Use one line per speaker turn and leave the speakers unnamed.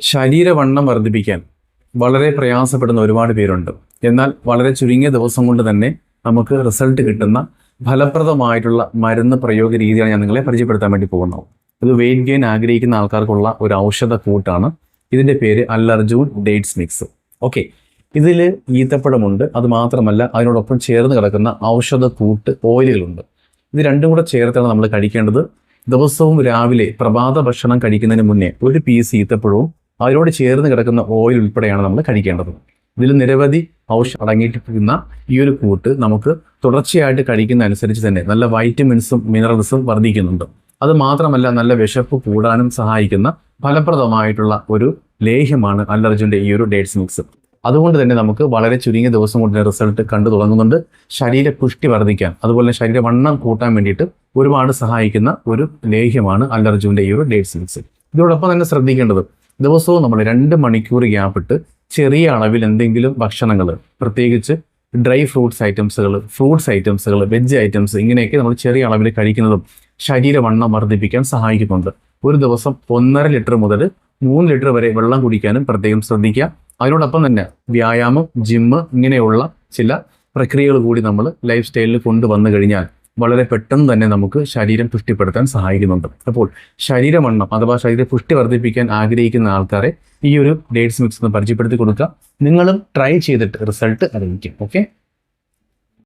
ശരീരവണ്ണം വർദ്ധിപ്പിക്കാൻ വളരെ പ്രയാസപ്പെടുന്ന ഒരുപാട് പേരുണ്ട്. എന്നാൽ വളരെ ചുരുങ്ങിയ ദിവസം കൊണ്ട് തന്നെ നമുക്ക് റിസൾട്ട് കിട്ടുന്ന ഫലപ്രദമായിട്ടുള്ള മരുന്ന് പ്രയോഗ രീതിയാണ് ഞാൻ നിങ്ങളെ പരിചയപ്പെടുത്താൻ വേണ്ടി പോകുന്നത്. ഇത് വെയിറ്റ് ഗെയിൻ ആഗ്രഹിക്കുന്ന ആൾക്കാർക്കുള്ള ഒരു ഔഷധ കൂട്ടാണ്. ഇതിന്റെ പേര് അല്ലർജൂൺ ഡേറ്റ്സ് മിക്സ്. ഓക്കെ. ഇതിൽ ഈത്തപ്പഴമുണ്ട്. അത് മാത്രമല്ല അതിനോടൊപ്പം ചേർന്ന് കിടക്കുന്ന ഔഷധ കൂട്ട് ഓയിലുകളുണ്ട്. ഇത് രണ്ടും കൂടെ ചേർത്താണ് നമ്മൾ കഴിക്കേണ്ടത്. ദിവസവും രാവിലെ പ്രഭാത ഭക്ഷണം കഴിക്കുന്നതിന് മുന്നേ ഒരു പീസ് ഈത്തപ്പഴവും അതിനോട് ചേർന്ന് കിടക്കുന്ന ഓയിൽ ഉൾപ്പെടെയാണ് നമ്മൾ കഴിക്കേണ്ടത്. ഇതിൽ നിരവധി ഔഷധം അടങ്ങിയിട്ടിരിക്കുന്ന ഈ ഒരു കൂട്ട് നമുക്ക് തുടർച്ചയായിട്ട് കഴിക്കുന്ന അനുസരിച്ച് തന്നെ നല്ല വൈറ്റമിൻസും മിനറൽസും വർദ്ധിക്കുന്നുണ്ട്. അത് മാത്രമല്ല നല്ല വിശപ്പ് കൂടാനും സഹായിക്കുന്ന ഫലപ്രദമായിട്ടുള്ള ഒരു ലേഹ്യമാണ് അല്ലർജുന്റെ ഈ ഒരു ഡേറ്റ്സ് മിക്സ് അതുകൊണ്ട് തന്നെ നമുക്ക് വളരെ ചുരുങ്ങിയ ദിവസം കൊണ്ട് റിസൾട്ട് കണ്ടു തുടങ്ങുന്നുണ്ട്. ശരീര പുഷ്ടി വർദ്ധിക്കാൻ അതുപോലെ ശരീരവണ്ണം വണ്ണം കൂട്ടാൻ വേണ്ടിയിട്ട് ഒരുപാട് സഹായിക്കുന്ന ഒരു ലേഹ്യമാണ് അല്ലർജുവിന്റെ ഈ ഒരു ഡേറ്റ്സ് മിക്സ് ഇതോടൊപ്പം തന്നെ ശ്രദ്ധിക്കേണ്ടത് ദിവസവും നമ്മൾ രണ്ട് മണിക്കൂർ ഗ്യാപ്പിട്ട് ചെറിയ അളവിൽ എന്തെങ്കിലും ഭക്ഷണങ്ങൾ പ്രത്യേകിച്ച് ഡ്രൈ ഫ്രൂട്ട്സ് ഐറ്റംസുകൾ ഫ്രൂട്ട്സ് ഐറ്റംസുകൾ വെജ് ഐറ്റംസ് ഇങ്ങനെയൊക്കെ നമ്മൾ ചെറിയ അളവിൽ കഴിക്കുന്നതും ശരീരവണ്ണം വർദ്ധിപ്പിക്കാൻ സഹായിക്കുന്നുണ്ട്. ഒരു ദിവസം ഒന്നര ലിറ്റർ മുതൽ മൂന്ന് ലിറ്റർ വരെ വെള്ളം കുടിക്കാനും പ്രത്യേകം ശ്രദ്ധിക്കുക. അതിനോടൊപ്പം തന്നെ വ്യായാമം ജിമ്മ് ഇങ്ങനെയുള്ള ചില പ്രക്രിയകൾ കൂടി നമ്മൾ ലൈഫ് സ്റ്റൈലിൽ കൊണ്ടുവന്നു കഴിഞ്ഞാൽ വളരെ പെട്ടെന്ന് തന്നെ നമുക്ക് ശരീരം പുഷ്ടിപ്പെടുത്താൻ സഹായിക്കുന്നുണ്ട്. അപ്പോൾ ശരീരവണ്ണം അഥവാ ശരീര പുഷ്ടി വർദ്ധിപ്പിക്കാൻ ആഗ്രഹിക്കുന്ന ആൾക്കാരെ ഈ ഒരു ഡേറ്റ്സ് മിക്സ് ഒന്ന് പരിചയപ്പെടുത്തി കൊടുക്കുക. നിങ്ങളും ട്രൈ ചെയ്തിട്ട് റിസൾട്ട് അറിയിക്കും. ഓക്കെ?